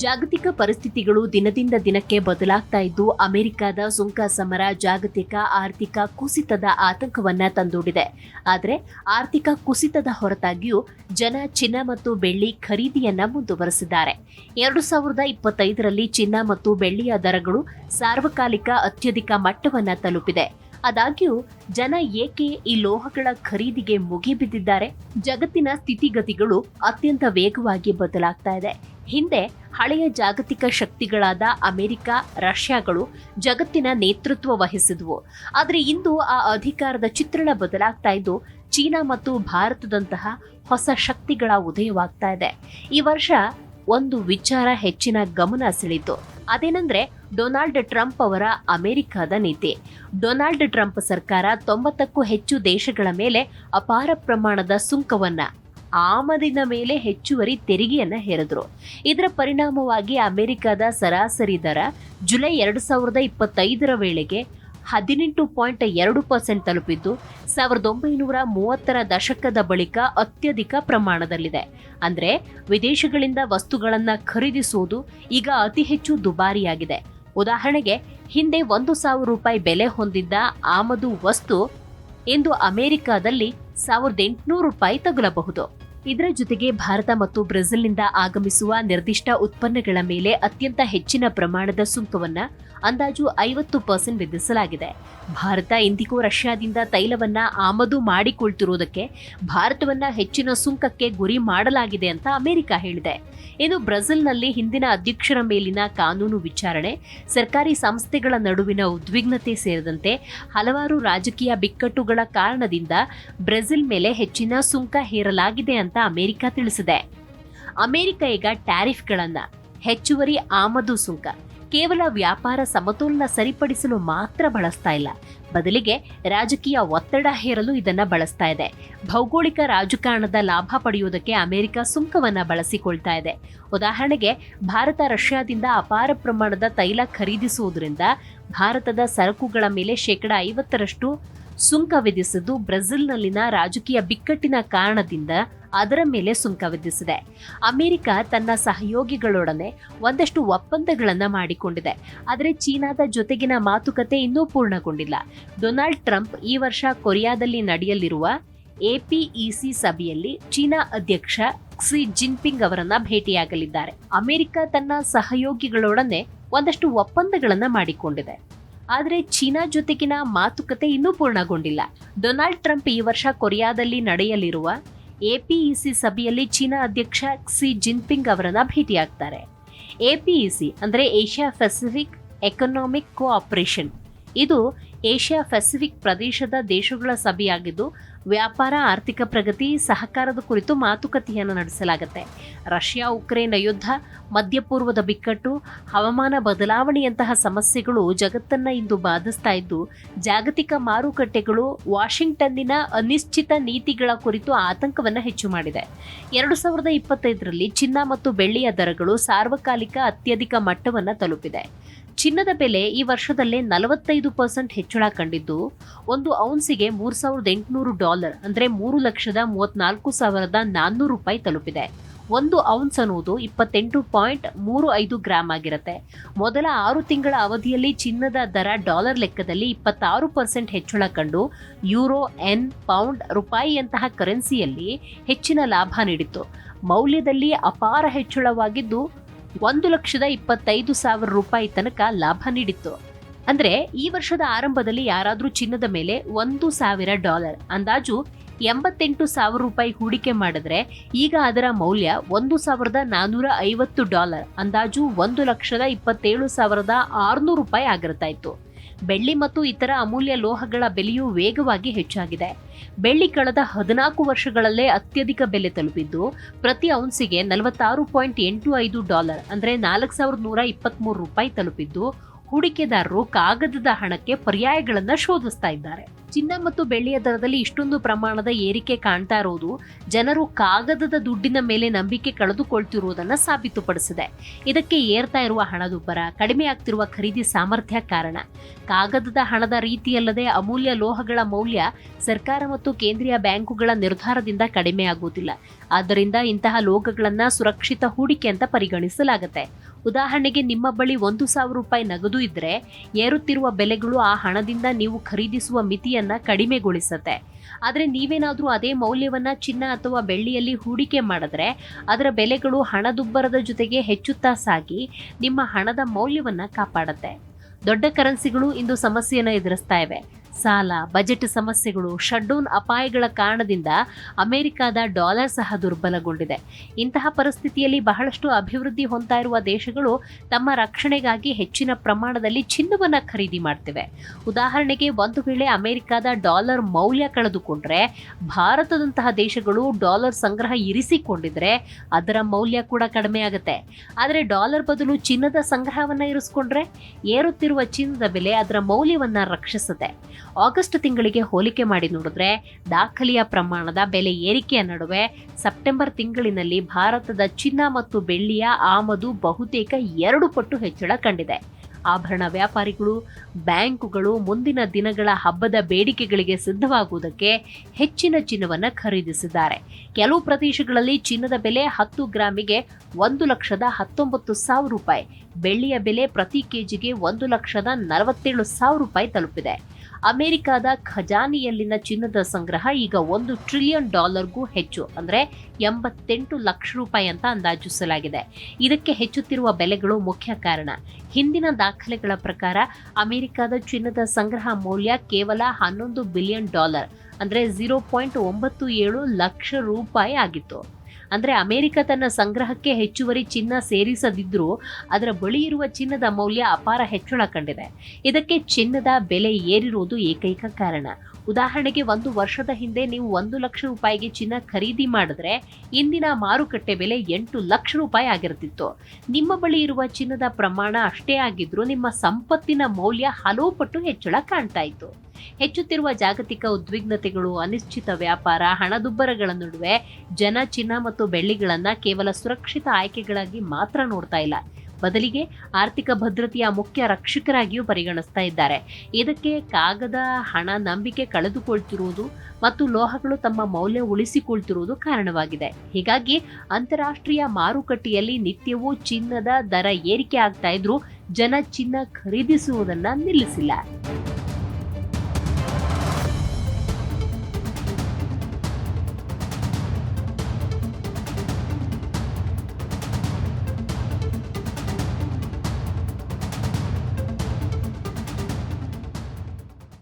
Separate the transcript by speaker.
Speaker 1: ಜಾಗತಿಕ ಪರಿಸ್ಥಿತಿಗಳು ದಿನದಿಂದ ದಿನಕ್ಕೆ ಬದಲಾಗ್ತಾ ಇದ್ದು, ಅಮೆರಿಕದ ಸುಂಕ ಸಮರ ಜಾಗತಿಕ ಆರ್ಥಿಕ ಕುಸಿತದ ಆತಂಕವನ್ನ ತಂದೂಡಿದೆ. ಆದರೆ, ಆರ್ಥಿಕ ಕುಸಿತದ ಹೊರತಾಗಿಯೂ ಜನ ಚಿನ್ನ ಮತ್ತು ಬೆಳ್ಳಿ ಖರೀದಿಯನ್ನ ಮುಂದುವರೆಸಿದ್ದಾರೆ. ಎರಡು ಸಾವಿರದ ಇಪ್ಪತ್ತೈದರಲ್ಲಿ ಚಿನ್ನ ಮತ್ತು ಬೆಳ್ಳಿಯ ದರಗಳು ಸಾರ್ವಕಾಲಿಕ ಅತ್ಯಧಿಕ ಮಟ್ಟವನ್ನ ತಲುಪಿದೆ. ಆದಾಗ್ಯೂ, ಜನ ಏಕೆ ಈ ಲೋಹಗಳ ಖರೀದಿಗೆ ಮುಗಿಬಿದ್ದಿದ್ದಾರೆ? ಜಗತ್ತಿನ ಸ್ಥಿತಿಗತಿಗಳು ಅತ್ಯಂತ ವೇಗವಾಗಿ ಬದಲಾಗ್ತಾ ಇದೆ. ಹಿಂದೆ ಹಳೆಯ ಜಾಗತಿಕ ಶಕ್ತಿಗಳಾದ ಅಮೆರಿಕ, ರಷ್ಯಾಗಳು ಜಗತ್ತಿನ ನೇತೃತ್ವ ವಹಿಸಿದ್ವು. ಆದರೆ ಇಂದು ಆ ಅಧಿಕಾರದ ಚಿತ್ರಣ ಬದಲಾಗ್ತಾ ಇದ್ದು, ಚೀನಾ ಮತ್ತು ಭಾರತದಂತಹ ಹೊಸ ಶಕ್ತಿಗಳ ಉದಯವಾಗ್ತಾ ಇದೆ. ಈ ವರ್ಷ ಒಂದು ವಿಚಾರ ಹೆಚ್ಚಿನ ಗಮನ ಸೆಳೀತು ಅದೇನೆಂದ್ರೆ, ಡೊನಾಲ್ಡ್ ಟ್ರಂಪ್ ಅವರ ಅಮೆರಿಕದ ನೀತಿ. ಡೊನಾಲ್ಡ್ ಟ್ರಂಪ್ ಸರ್ಕಾರ ತೊಂಬತ್ತಕ್ಕೂ ಹೆಚ್ಚು ದೇಶಗಳ ಮೇಲೆ ಅಪಾರ ಪ್ರಮಾಣದ ಸುಂಕವನ್ನ ಆಮದಿನ ಮೇಲೆ ಹೆಚ್ಚುವರಿ ತೆರಿಗೆಯನ್ನು ಹೇರಿದ್ರು. ಇದರ ಪರಿಣಾಮವಾಗಿ ಅಮೆರಿಕದ ಸರಾಸರಿ ದರ ಜುಲೈ ಎರಡು ಸಾವಿರದ ಇಪ್ಪತ್ತೈದರ ವೇಳೆಗೆ ಹದಿನೆಂಟು ಪಾಯಿಂಟ್ ಎರಡು ಪರ್ಸೆಂಟ್ ತಲುಪಿದ್ದು, ಸಾವಿರದ ಒಂಬೈನೂರ ಮೂವತ್ತರ ದಶಕದ ಬಳಿಕ ಅತ್ಯಧಿಕ ಪ್ರಮಾಣದಲ್ಲಿದೆ. ಅಂದರೆ ವಿದೇಶಗಳಿಂದ ವಸ್ತುಗಳನ್ನು ಖರೀದಿಸುವುದು ಈಗ ಅತಿ ಹೆಚ್ಚು ದುಬಾರಿಯಾಗಿದೆ. ಉದಾಹರಣೆಗೆ, ಹಿಂದೆ ಒಂದು ಸಾವಿರ ರೂಪಾಯಿ ಬೆಲೆ ಹೊಂದಿದ್ದ ಆಮದು ವಸ್ತು ಇಂದು ಅಮೆರಿಕಾದಲ್ಲಿ ಸಾವಿರದ ಎಂಟುನೂರು ರೂಪಾಯಿ ತಗುಲಬಹುದು. ಇದರ ಜೊತೆಗೆ ಭಾರತ ಮತ್ತು ಬ್ರೆಜಿಲ್ನಿಂದ ಆಗಮಿಸುವ ನಿರ್ದಿಷ್ಟ ಉತ್ಪನ್ನಗಳ ಮೇಲೆ ಅತ್ಯಂತ ಹೆಚ್ಚಿನ ಪ್ರಮಾಣದ ಸುಂಕವನ್ನು ಅಂದಾಜು ಐವತ್ತು ಪರ್ಸೆಂಟ್ ವಿಧಿಸಲಾಗಿದೆ. ಭಾರತ ಇಂದಿಗೂ ರಷ್ಯಾದಿಂದ ತೈಲವನ್ನ ಆಮದು ಮಾಡಿಕೊಳ್ತಿರುವುದಕ್ಕೆ ಭಾರತವನ್ನ ಹೆಚ್ಚಿನ ಸುಂಕಕ್ಕೆ ಗುರಿ ಮಾಡಲಾಗಿದೆ ಅಂತ ಅಮೆರಿಕ ಹೇಳಿದೆ. ಇನ್ನು ಬ್ರೆಜಿಲ್ನಲ್ಲಿ ಹಿಂದಿನ ಅಧ್ಯಕ್ಷರ ಮೇಲಿನ ಕಾನೂನು ವಿಚಾರಣೆ, ಸರ್ಕಾರಿ ಸಂಸ್ಥೆಗಳ ನಡುವಿನ ಉದ್ವಿಗ್ನತೆ ಸೇರಿದಂತೆ ಹಲವಾರು ರಾಜಕೀಯ ಬಿಕ್ಕಟ್ಟುಗಳ ಕಾರಣದಿಂದ ಬ್ರೆಜಿಲ್ ಮೇಲೆ ಹೆಚ್ಚಿನ ಸುಂಕ ಹೇರಲಾಗಿದೆ ಅಂತ ಅಮೆರಿಕ ತಿಳಿಸಿದೆ. ಅಮೆರಿಕ ಈಗ ಟ್ಯಾರಿಫ್ಗಳನ್ನ ಹೆಚ್ಚುವರಿ ಆಮದು ಸುಂಕ, ಕೇವಲ ವ್ಯಾಪಾರ ಸಮತೋಲನ ಸರಿಪಡಿಸಲು ಮಾತ್ರ ಬಳಸ್ತಾ ಇಲ್ಲ. ಬದಲಿಗೆ ರಾಜಕೀಯ ಒತ್ತಡ ಹೇರಲು ಇದನ್ನ ಬಳಸ್ತಾ ಇದೆ. ಭೌಗೋಳಿಕ ರಾಜಕಾರಣದ ಲಾಭ ಪಡೆಯುವುದಕ್ಕೆ ಅಮೆರಿಕ ಸುಂಕವನ್ನ ಬಳಸಿಕೊಳ್ತಾ ಇದೆ. ಉದಾಹರಣೆಗೆ, ಭಾರತ ರಷ್ಯಾದಿಂದ ಅಪಾರ ಪ್ರಮಾಣದ ತೈಲ ಖರೀದಿಸುವುದರಿಂದ ಭಾರತದ ಸರಕುಗಳ ಮೇಲೆ ಶೇಕಡ ಐವತ್ತರಷ್ಟು ಸುಂಕ ವಿಧಿಸಿದ್ದು ಬ್ರೆಜಿಲ್ನಲ್ಲಿನ ರಾಜಕೀಯ ಬಿಕ್ಕಟ್ಟಿನ ಕಾರಣದಿಂದ ಅದರ ಮೇಲೆ ಸುಂಕ ವಿಧಿಸಿದೆ. ಅಮೆರಿಕ ತನ್ನ ಸಹಯೋಗಿಗಳೊಡನೆ ಒಂದಷ್ಟು ಒಪ್ಪಂದಗಳನ್ನು ಮಾಡಿಕೊಂಡಿದೆ. ಆದರೆ ಚೀನಾದ ಜೊತೆಗಿನ ಮಾತುಕತೆ ಇನ್ನೂ ಪೂರ್ಣಗೊಂಡಿಲ್ಲ. ಡೊನಾಲ್ಡ್ ಟ್ರಂಪ್ ಈ ವರ್ಷ ಕೊರಿಯಾದಲ್ಲಿ ನಡೆಯಲಿರುವ ಎಪಿಇಸಿ ಸಭೆಯಲ್ಲಿ ಚೀನಾ ಅಧ್ಯಕ್ಷ ಕ್ಸಿ ಜಿನ್ಪಿಂಗ್ ಅವರನ್ನ ಭೇಟಿಯಾಗಲಿದ್ದಾರೆ. ಅಮೆರಿಕ ತನ್ನ ಸಹಯೋಗಿಗಳೊಡನೆ ಒಂದಷ್ಟು ಒಪ್ಪಂದಗಳನ್ನು ಮಾಡಿಕೊಂಡಿದೆ. ಆದರೆ ಚೀನಾ ಜೊತೆಗಿನ ಮಾತುಕತೆ ಇನ್ನೂ ಪೂರ್ಣಗೊಂಡಿಲ್ಲ. ಡೊನಾಲ್ಡ್ ಟ್ರಂಪ್ ಈ ವರ್ಷ ಕೊರಿಯಾದಲ್ಲಿ ನಡೆಯಲಿರುವ ಎಪಿಇಸಿ ಸಭೆಯಲ್ಲಿ ಚೀನಾ ಅಧ್ಯಕ್ಷ ಕ್ಸಿ ಜಿನ್ಪಿಂಗ್ ಅವರನ್ನ ಭೇಟಿಯಾಗ್ತಾರೆ. ಎಪಿಇಸಿ ಅಂದರೆ ಏಷ್ಯಾ ಪೆಸಿಫಿಕ್ ಎಕನಾಮಿಕ್ ಕೋಆಪರೇಷನ್ ಇದು ಏಷ್ಯಾ ಪೆಸಿಫಿಕ್ ಪ್ರದೇಶದ ದೇಶಗಳ ಸಭೆಯಾಗಿದ್ದು, ವ್ಯಾಪಾರ, ಆರ್ಥಿಕ ಪ್ರಗತಿ, ಸಹಕಾರದ ಕುರಿತು ಮಾತುಕತೆಯನ್ನು ನಡೆಸಲಾಗುತ್ತೆ. ರಷ್ಯಾ, ಉಕ್ರೇನ್ ಯುದ್ಧ, ಮಧ್ಯಪೂರ್ವದ ಬಿಕ್ಕಟ್ಟು, ಹವಾಮಾನ ಬದಲಾವಣೆಯಂತಹ ಸಮಸ್ಯೆಗಳು ಜಗತ್ತನ್ನು ಇಂದು ಬಾಧಿಸ್ತಾ ಇದ್ದು, ಜಾಗತಿಕ ಮಾರುಕಟ್ಟೆಗಳು ವಾಷಿಂಗ್ಟನ್ನಿನ ಅನಿಶ್ಚಿತ ನೀತಿಗಳ ಕುರಿತು ಆತಂಕವನ್ನು ಹೆಚ್ಚು ಮಾಡಿದೆ. ಎರಡು ಸಾವಿರದ ಇಪ್ಪತ್ತೈದರಲ್ಲಿ ಚಿನ್ನ ಮತ್ತು ಬೆಳ್ಳಿಯ ದರಗಳು ಸಾರ್ವಕಾಲಿಕ ಅತ್ಯಧಿಕ ಮಟ್ಟವನ್ನು ತಲುಪಿದೆ. ಚಿನ್ನದ ಬೆಲೆ ಈ ವರ್ಷದಲ್ಲೇ ನಲವತ್ತೈದು ಪರ್ಸೆಂಟ್ ಹೆಚ್ಚಳ ಕಂಡಿದ್ದು, ಒಂದು ಔನ್ಸಿಗೆ ಮೂರು ಸಾವಿರದ ಎಂಟುನೂರು ಡಾಲರ್, ಅಂದರೆ ಮೂರು ಲಕ್ಷದ ಮೂವತ್ನಾಲ್ಕು ಸಾವಿರದ ನಾನ್ನೂರು ರೂಪಾಯಿ ತಲುಪಿದೆ. ಒಂದು ಔನ್ಸ್ ಅನ್ನುವುದು ಇಪ್ಪತ್ತೆಂಟು ಪಾಯಿಂಟ್ ಮೂರು ಐದು ಗ್ರಾಮ್ ಆಗಿರುತ್ತೆ. ಮೊದಲ ಆರು ತಿಂಗಳ ಅವಧಿಯಲ್ಲಿ ಚಿನ್ನದ ದರ ಡಾಲರ್ ಲೆಕ್ಕದಲ್ಲಿ ಇಪ್ಪತ್ತಾರು ಪರ್ಸೆಂಟ್ ಹೆಚ್ಚಳ ಕಂಡು, ಯೂರೋ, ಎನ್, ಪೌಂಡ್ ರೂಪಾಯಿಯಂತಹ ಕರೆನ್ಸಿಯಲ್ಲಿ ಹೆಚ್ಚಿನ ಲಾಭ ನೀಡಿತ್ತು. ಮೌಲ್ಯದಲ್ಲಿ ಅಪಾರ ಹೆಚ್ಚಳವಾಗಿದ್ದು ಒಂದು ಲಕ್ಷದ ಇಪ್ಪತ್ತೈದು ಸಾವಿರ ರೂಪಾಯಿ ತನಕ ಲಾಭ ನೀಡಿತ್ತು. ಅಂದ್ರೆ ಈ ವರ್ಷದ ಆರಂಭದಲ್ಲಿ ಯಾರಾದರೂ ಚಿನ್ನದ ಮೇಲೆ ಒಂದು ಸಾವಿರ ಡಾಲರ್, ಅಂದಾಜು ಎಂಬತ್ತೆಂಟು ಸಾವಿರ ರೂಪಾಯಿ ಹೂಡಿಕೆ ಮಾಡಿದ್ರೆ ಈಗ ಅದರ ಮೌಲ್ಯ ಒಂದು ಸಾವಿರದ ನಾನ್ನೂರ ಐವತ್ತು ಡಾಲರ್, ಅಂದಾಜು ಒಂದು ಲಕ್ಷದ ಇಪ್ಪತ್ತೇಳು ಸಾವಿರದ ಆರುನೂರು ರೂಪಾಯಿ ಆಗಿರ್ತಾ ಇತ್ತು. ಬೆಳ್ಳಿ ಮತ್ತು ಇತರ ಅಮೂಲ್ಯ ಲೋಹಗಳ ಬೆಲೆಯೂ ವೇಗವಾಗಿ ಹೆಚ್ಚಾಗಿದೆ. ಬೆಳ್ಳಿ ಕಳೆದ ಹದಿನಾಲ್ಕು ವರ್ಷಗಳಲ್ಲೇ ಅತ್ಯಧಿಕ ಬೆಲೆ ತಲುಪಿದ್ದು, ಪ್ರತಿ ಔನ್ಸಿಗೆ ನಲವತ್ತಾರು ಪಾಯಿಂಟ್ ಎಂಟು ಐದು ಡಾಲರ್ ಅಂದರೆ ನಾಲ್ಕು ಸಾವಿರದ ನೂರ ಇಪ್ಪತ್ತ್ಮೂರು ರೂಪಾಯಿ ತಲುಪಿದ್ದು, ಹೂಡಿಕೆದಾರರು ಕಾಗದದ ಹಣಕ್ಕೆ ಪರ್ಯಾಯಗಳನ್ನು ಶೋಧಿಸ್ತಾ ಇದ್ದಾರೆ. ಚಿನ್ನ ಮತ್ತು ಬೆಳ್ಳಿಯ ದರದಲ್ಲಿ ಇಷ್ಟೊಂದು ಪ್ರಮಾಣದ ಏರಿಕೆ ಕಾಣ್ತಾ ಇರೋದು, ಜನರು ಕಾಗದದ ದುಡ್ಡಿನ ಮೇಲೆ ನಂಬಿಕೆ ಕಳೆದುಕೊಳ್ತಿರುವುದನ್ನು ಸಾಬೀತುಪಡಿಸಿದೆ. ಇದಕ್ಕೆ ಏರ್ತಾ ಇರುವ ಹಣದುಬ್ಬರ, ಕಡಿಮೆ ಆಗ್ತಿರುವ ಖರೀದಿ ಸಾಮರ್ಥ್ಯ ಕಾರಣ. ಕಾಗದದ ಹಣದ ರೀತಿಯಲ್ಲದೆ ಅಮೂಲ್ಯ ಲೋಹಗಳ ಮೌಲ್ಯ ಸರ್ಕಾರ ಮತ್ತು ಕೇಂದ್ರೀಯ ಬ್ಯಾಂಕುಗಳ ನಿರ್ಧಾರದಿಂದ ಕಡಿಮೆ ಆಗುವುದಿಲ್ಲ ಆದ್ದರಿಂದ ಇಂತಹ ಲೋಹಗಳನ್ನು ಸುರಕ್ಷಿತ ಹೂಡಿಕೆ ಅಂತ ಪರಿಗಣಿಸಲಾಗುತ್ತೆ. ಉದಾಹರಣೆಗೆ ನಿಮ್ಮ ಬಳಿ ಒಂದು ಸಾವಿರ ರೂಪಾಯಿ ನಗದು ಇದ್ರೆ ಏರುತ್ತಿರುವ ಬೆಲೆಗಳು ಆ ಹಣದಿಂದ ನೀವು ಖರೀದಿಸುವ ಮಿತಿಯನ್ನ ಕಡಿಮೆಗೊಳಿಸುತ್ತೆ. ಆದರೆ ನೀವೇನಾದರೂ ಅದೇ ಮೌಲ್ಯವನ್ನ ಚಿನ್ನ ಅಥವಾ ಬೆಳ್ಳಿಯಲ್ಲಿ ಹೂಡಿಕೆ ಮಾಡಿದ್ರೆ ಅದರ ಬೆಲೆಗಳು ಹಣದುಬ್ಬರದ ಜೊತೆಗೆ ಹೆಚ್ಚುತ್ತಾ ಸಾಗಿ ನಿಮ್ಮ ಹಣದ ಮೌಲ್ಯವನ್ನ ಕಾಪಾಡುತ್ತೆ. ದೊಡ್ಡ ಕರೆನ್ಸಿಗಳು ಇಂದು ಸಮಸ್ಯೆಯನ್ನು ಎದುರಿಸ್ತಾ ಇವೆ. ಸಾಲ, ಬಜೆಟ್ ಸಮಸ್ಯೆಗಳು ಶಡ್ಡೌನ್ ಅಪಾಯಗಳ ಕಾರಣದಿಂದ ಅಮೆರಿಕದ ಡಾಲರ್ ಸಹ ದುರ್ಬಲಗೊಂಡಿದೆ. ಇಂತಹ ಪರಿಸ್ಥಿತಿಯಲ್ಲಿ ಬಹಳಷ್ಟು ಅಭಿವೃದ್ಧಿ ಹೊಂದ್ತಾ ಇರುವ ದೇಶಗಳು ತಮ್ಮ ರಕ್ಷಣೆಗಾಗಿ ಹೆಚ್ಚಿನ ಪ್ರಮಾಣದಲ್ಲಿ ಚಿನ್ನವನ್ನು ಖರೀದಿ ಮಾಡ್ತಿವೆ. ಉದಾಹರಣೆಗೆ ಒಂದು ವೇಳೆ ಅಮೆರಿಕದ ಡಾಲರ್ ಮೌಲ್ಯ ಕಳೆದುಕೊಂಡ್ರೆ, ಭಾರತದಂತಹ ದೇಶಗಳು ಡಾಲರ್ ಸಂಗ್ರಹ ಇರಿಸಿಕೊಂಡಿದ್ರೆ ಅದರ ಮೌಲ್ಯ ಕೂಡ ಕಡಿಮೆ ಆಗುತ್ತೆ. ಆದರೆ ಡಾಲರ್ ಬದಲು ಚಿನ್ನದ ಸಂಗ್ರಹವನ್ನು ಇರಿಸಿಕೊಂಡ್ರೆ, ಏರುತ್ತಿರುವ ಚಿನ್ನದ ಬೆಲೆ ಅದರ ಮೌಲ್ಯವನ್ನು ರಕ್ಷಿಸುತ್ತೆ. ಆಗಸ್ಟ್ ತಿಂಗಳಿಗೆ ಹೋಲಿಕೆ ಮಾಡಿ ನೋಡಿದ್ರೆ ದಾಖಲೆಯ ಪ್ರಮಾಣದ ಬೆಲೆ ಏರಿಕೆಯ ನಡುವೆ ಸೆಪ್ಟೆಂಬರ್ ತಿಂಗಳಿನಲ್ಲಿ ಭಾರತದ ಚಿನ್ನ ಮತ್ತು ಬೆಳ್ಳಿಯ ಆಮದು ಬಹುತೇಕ ಎರಡು ಪಟ್ಟು ಹೆಚ್ಚಳ ಕಂಡಿದೆ. ಆಭರಣ ವ್ಯಾಪಾರಿಗಳು, ಬ್ಯಾಂಕುಗಳು ಮುಂದಿನ ದಿನಗಳ ಹಬ್ಬದ ಬೇಡಿಕೆಗಳಿಗೆ ಸಿದ್ಧವಾಗುವುದಕ್ಕೆ ಹೆಚ್ಚಿನ ಚಿನ್ನವನ್ನು ಖರೀದಿಸಿದ್ದಾರೆ. ಕೆಲವು ಪ್ರದೇಶಗಳಲ್ಲಿ ಚಿನ್ನದ ಬೆಲೆ ಹತ್ತು ಗ್ರಾಮಿಗೆ ಒಂದು ಲಕ್ಷದ ಹತ್ತೊಂಬತ್ತು ಸಾವಿರ ರೂಪಾಯಿ, ಬೆಳ್ಳಿಯ ಬೆಲೆ ಪ್ರತಿ ಕೆಜಿಗೆ ಒಂದು ಲಕ್ಷದ ನಲವತ್ತೇಳು ಸಾವಿರ ರೂಪಾಯಿ ತಲುಪಿದೆ. ಅಮೆರಿಕದ ಖಜಾನೆಯಲ್ಲಿನ ಚಿನ್ನದ ಸಂಗ್ರಹ ಈಗ ಒಂದು ಟ್ರಿಲಿಯನ್ ಡಾಲರ್ಗೂ ಹೆಚ್ಚು, ಅಂದರೆ ಎಂಬತ್ತೆಂಟು ಲಕ್ಷ ರೂಪಾಯಿ ಅಂತ ಅಂದಾಜಿಸಲಾಗಿದೆ. ಇದಕ್ಕೆ ಹೆಚ್ಚುತ್ತಿರುವ ಬೆಲೆಗಳು ಮುಖ್ಯ ಕಾರಣ. ಹಿಂದಿನ ದಾಖಲೆಗಳ ಪ್ರಕಾರ ಅಮೆರಿಕದ ಚಿನ್ನದ ಸಂಗ್ರಹ ಮೌಲ್ಯ ಕೇವಲ ಹನ್ನೊಂದು ಬಿಲಿಯನ್ ಡಾಲರ್, ಅಂದರೆ ಝೀರೋ ಪಾಯಿಂಟ್ ಒಂಬತ್ತು ಏಳು ಲಕ್ಷ ರೂಪಾಯಿ ಆಗಿತ್ತು. ಅಂದ್ರೆ ಅಮೆರಿಕ ತನ್ನ ಸಂಗ್ರಹಕ್ಕೆ ಹೆಚ್ಚುವರಿ ಚಿನ್ನ ಸೇರಿಸದಿದ್ರೂ ಅದರ ಬಳಿ ಇರುವ ಚಿನ್ನದ ಮೌಲ್ಯ ಅಪಾರ ಹೆಚ್ಚಳ ಕಂಡಿದೆ. ಇದಕ್ಕೆ ಚಿನ್ನದ ಬೆಲೆ ಏರಿರುವುದು ಏಕೈಕ ಕಾರಣ. ಉದಾಹರಣೆಗೆ ಒಂದು ವರ್ಷದ ಹಿಂದೆ ನೀವು ಒಂದು ಲಕ್ಷ ರೂಪಾಯಿಗೆ ಚಿನ್ನ ಖರೀದಿ ಮಾಡಿದ್ರೆ ಇಂದಿನ ಮಾರುಕಟ್ಟೆ ಬೆಲೆ ಎಂಟು ಲಕ್ಷ ರೂಪಾಯಿ ಆಗಿರ್ತಿತ್ತು. ನಿಮ್ಮ ಬಳಿ ಇರುವ ಚಿನ್ನದ ಪ್ರಮಾಣ ಅಷ್ಟೇ ಆಗಿದ್ರೂ ನಿಮ್ಮ ಸಂಪತ್ತಿನ ಮೌಲ್ಯ ಹಲವು ಪಟ್ಟು ಹೆಚ್ಚಳ ಕಾಣ್ತಾ ಇತ್ತು. ಹೆಚ್ಚುತ್ತಿರುವ ಜಾಗತಿಕ ಉದ್ವಿಗ್ನತೆಗಳು, ಅನಿಶ್ಚಿತ ವ್ಯಾಪಾರ, ಹಣದುಬ್ಬರಗಳ ನಡುವೆ ಜನ ಚಿನ್ನ ಮತ್ತು ಬೆಳ್ಳಿಗಳನ್ನ ಕೇವಲ ಸುರಕ್ಷಿತ ಆಯ್ಕೆಗಳಾಗಿ ಮಾತ್ರ ನೋಡ್ತಾ ಇಲ್ಲ. ಬದಲಿಗೆ ಆರ್ಥಿಕ ಭದ್ರತೆಯ ಮುಖ್ಯ ರಕ್ಷಕರಾಗಿಯೂ ಪರಿಗಣಿಸ್ತಾ ಇದ್ದಾರೆ. ಇದಕ್ಕೆ ಕಾಗದ, ಹಣ, ನಂಬಿಕೆ ಕಳೆದುಕೊಳ್ತಿರುವುದು ಮತ್ತು ಲೋಹಗಳು ತಮ್ಮ ಮೌಲ್ಯ ಉಳಿಸಿಕೊಳ್ತಿರುವುದು ಕಾರಣವಾಗಿದೆ. ಹೀಗಾಗಿ ಅಂತಾರಾಷ್ಟ್ರೀಯ ಮಾರುಕಟ್ಟೆಯಲ್ಲಿ ನಿತ್ಯವೂ ಚಿನ್ನದ ದರ ಏರಿಕೆ ಆಗ್ತಾ ಇದ್ರೂ ಜನ ಚಿನ್ನ ಖರೀದಿಸುವುದನ್ನು ನಿಲ್ಲಿಸಿಲ್ಲ.